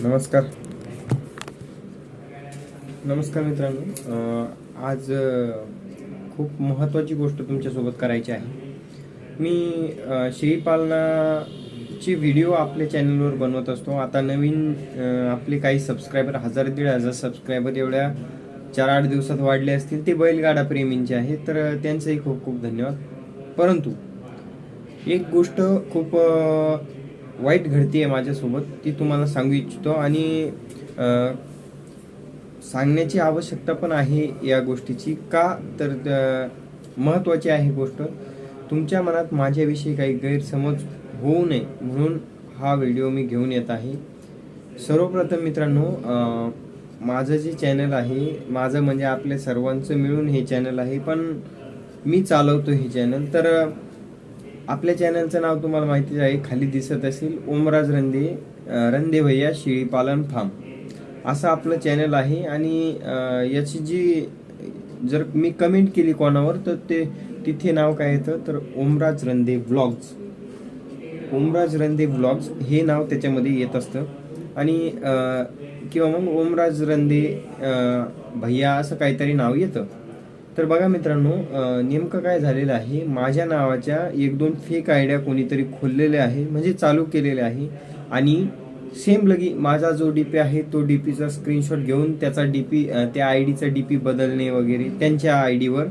नमस्कार. नमस्कार मित्रांनो. आज खूप महत्त्वाची गोष्ट तुमच्यासोबत करायची आहे. मी श्रीपालनाची शेळीपालनाची व्हिडिओ आपल्या चॅनलवर बनवत असतो. आता नवीन आपले काही सबस्क्रायबर हजार दीड हजार सबस्क्रायबर एवढ्या चार आठ दिवसात वाढले असतील ते बैलगाडा प्रेमींचे आहे तर त्यांचंही खूप खूप धन्यवाद. परंतु एक गोष्ट खूप वाईट घडती आहे माझ्यासोबत ती तुम्हाला सांगू इच्छितो. आणि सांगण्याची आवश्यकता पण आहे या गोष्टीची. का तर अ, महत्त्वाची आहे गोष्ट तुमच्या मनात माझ्याविषयी काही गैरसमज होऊ नये म्हणून हा व्हिडिओ मी घेऊन येत आहे. सर्वप्रथम मित्रांनो माझं जे चॅनल आहे माझं म्हणजे आपल्या सर्वांचं मिळून हे चॅनल आहे पण मी चालवतो हे चॅनल. तर आपल्या चॅनलचं नाव तुम्हाला माहितीच आहे खाली दिसत असेल ओमराज रंदे रंदे भैया शेळी पालन फार्म. असं आपलं चॅनल आहे आणि याची जी जर मी कमेंट केली कोणावर तर ते तिथे नाव काय येतं? तर ओमराज रंदे व्लॉग्स ओमराज रंदे व्लॉग्स हे नाव त्याच्यामध्ये येत असतं. आणि किंवा मग ओमराज रंदे भैया असं काहीतरी नाव येतं. तर बघा मित्रांनो नेमकं काय झालेलं आहे? माझ्या नावाच्या एक दोन फेक आयडिया कोणीतरी खोललेल्या आहे म्हणजे चालू केलेले आहे. आणि सेम लगी माझा जो डी पी आहे तो डी पीचा स्क्रीनशॉट घेऊन त्याचा डी पी त्या आय डीचा डी पी बदलणे वगैरे त्यांच्या आय डीवर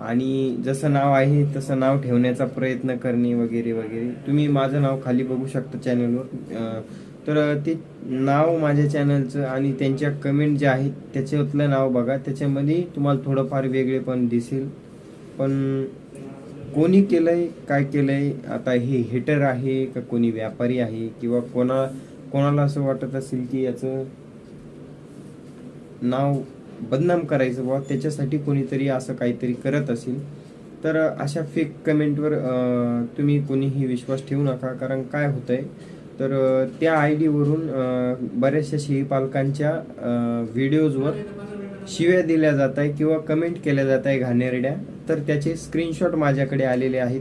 आणि जसं नाव आहे तसं नाव ठेवण्याचा प्रयत्न करणे वगैरे वगैरे. तुम्ही माझं नाव खाली बघू शकता चॅनलवर तर ते नाव माझ्या चॅनलचं आणि त्यांच्या कमेंट जे आहेत त्याच्यातलं नाव बघा. त्याच्यामध्ये तुम्हाला थोडंफार वेगळे पण दिसेल. पण कोणी केलंय काय केलंय आता हे हेटर आहे का कोणी व्यापारी आहे किंवा कोणा कोणाला असं वाटत असेल की याचं नाव बदनाम करायचं बुवा त्याच्यासाठी कोणीतरी असं काहीतरी करत असेल. तर अशा फेक कमेंटवर तुम्ही कोणीही विश्वास ठेवू नका कारण काय होतंय तर त्या आय डीवरून बऱ्याचशा शेळी पालकांच्या व्हिडिओजवर शिव्या दिल्या जात आहे किंवा कमेंट केल्या जात आहे घाणेरड्या. तर त्याचे स्क्रीनशॉट माझ्याकडे आलेले आहेत.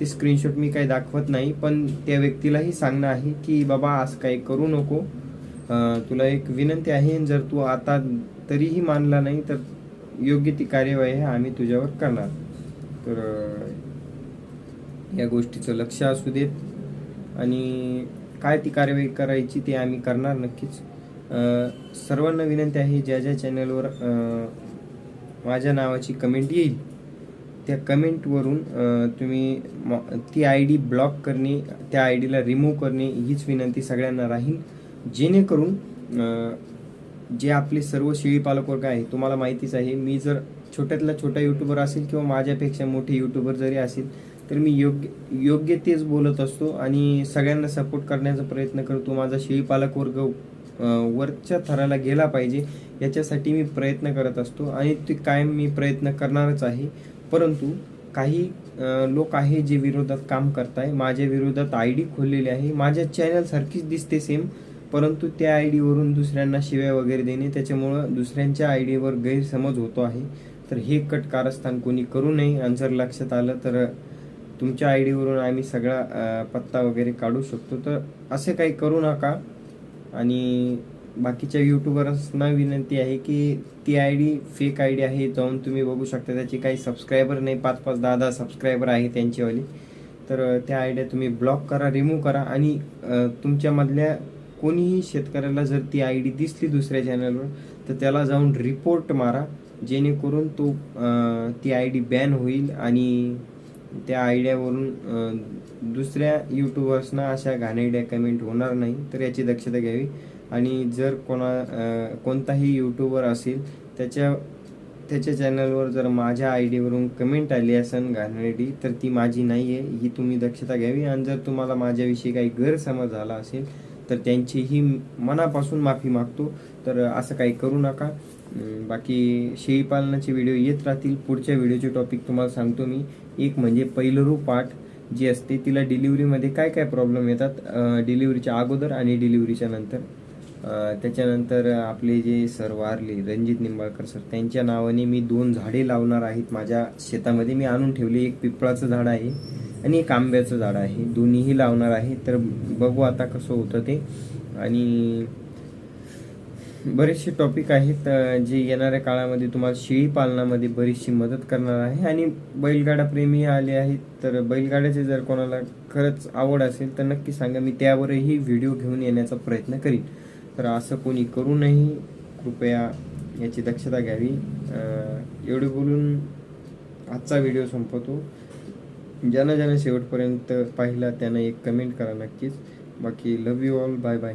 ते स्क्रीनशॉट मी काही दाखवत नाही पण त्या व्यक्तीलाही सांगणं आहे की बाबा असं काही करू नको. तुला एक विनंती आहे जर तू आता तरीही मानला नाही तर योग्य ती कार्यवाही आम्ही तुझ्यावर करणार. तर या गोष्टीचं लक्ष असू देत. आणि काय ती कार्यवाही करायची ते आम्ही करणार नक्कीच. सर्वांना विनंती आहे ज्या ज्या चॅनलवर माझ्या नावाची कमेंट येईल त्या कमेंटवरून तुम्ही म- ती आय डी ब्लॉक करणे त्या आय डीला रिमूव्ह करणे हीच विनंती सगळ्यांना राहील. जेणेकरून जे आपले सर्व शेळी पालक वर्ग आहे तुम्हाला माहितीच आहे मी जर छोट्यातला छोटा युट्यूबर असेल किंवा माझ्यापेक्षा मोठे युट्यूबर जरी असेल तर मी योग्य योग्य तेच बोलत असतो आणि सगळ्यांना सपोर्ट करण्याचा प्रयत्न करतो. माझा शेळीपालक वर्ग वरच्या थराला गेला पाहिजे याच्यासाठी मी प्रयत्न करत असतो आणि ते कायम मी प्रयत्न करणारच आहे. परंतु काही लोक आहे जे विरोधात काम करताय. माझ्या विरोधात आय डी खोललेली आहे. माझ्या चॅनलसारखीच दिसते सेम परंतु त्या आय डीवरून दुसऱ्यांना शिव्या वगैरे देणे त्याच्यामुळं दुसऱ्यांच्या आय डीवर गैरसमज होतो आहे. तर हे कट कारस्थान कोणी करू नये. आणि जर लक्षात आलं तर तुमच्या आय डीवरून आम्ही सगळा पत्ता वगैरे काढू शकतो. तर असे काही करू नका. आणि बाकीच्या युट्यूबर्सना विनंती आहे की ती I D fake I D आहे जाऊन तुम्ही बघू शकता. त्याची काही सबस्क्रायबर नाही. पाच पाच दहा दहा सबस्क्रायबर आहे त्यांचीवाली. तर त्या त्या आयडिया तुम्ही ब्लॉक करा रिमूव्ह करा. आणि तुमच्यामधल्या कोणीही शेतकऱ्याला जर ती आय डी दिसली दुसऱ्या चॅनलवर तर त्याला जाऊन रिपोर्ट मारा. जेणेकरून तो ती आय डी बॅन होईल आणि त्या आयडियावरून दुसऱ्या युट्यूबर्सना अशा घाणेरड्या कमेंट होणार नाही तर याची दक्षता घ्यावी. आणि जर कोणा कोणताही युट्यूबर असेल त्याच्या त्याच्या चॅनलवर जर माझ्या आय डीवरून कमेंट आली असेल घाणेरडी तर ती माझी नाही आहे ही तुम्ही दक्षता घ्यावी. आणि जर तुम्हाला माझ्याविषयी काही गैरसमज झाला असेल तर त्यांचीही मनापासून माफी मागतो. तर असं काही करू नका. बाकी शेळीपालनाचे व्हिडिओ येत राहतील. पुढच्या व्हिडिओचे टॉपिक तुम्हाला सांगतो मी. एक म्हणजे पहिलरू पाठ जी असते तिला डिलिव्हरीमध्ये काय काय प्रॉब्लेम येतात डिलिव्हरीच्या अगोदर आणि डिलिव्हरीच्या नंतर. त्याच्यानंतर आपले जे सर वारले रणजित निंबाळकर सर त्यांच्या नावाने मी दोन झाडे लावणार आहेत. माझ्या शेतामध्ये मी आणून ठेवले. एक पिंपळाचं झाड आहे. आणि एक आंब्याचं झाड आहे. दोन्हीही लावणार आहे. तर बघू आता कसं होतं ते. आणि बरेचसे टॉपिक आहेत जे येणाऱ्या काळामध्ये तुम्हाला शेळी पालनामध्ये बरीचशी मदत करणार आहे. आणि बैलगाडा प्रेमी आले आहेत तर बैलगाड्याचे जर कोणाला खरंच आवड असेल तर नक्की सांगा. मी त्यावरही व्हिडिओ घेऊन येण्याचा प्रयत्न करीन. तर असं कोणी करू नये. कृपया याची दक्षता घ्यावी. एवढे बोलून आजचा व्हिडिओ संपवतो. ज्यानं ज्यानं शेवटपर्यंत पाहिला त्यानं एक कमेंट करा नक्कीच. बाकी love you all bye bye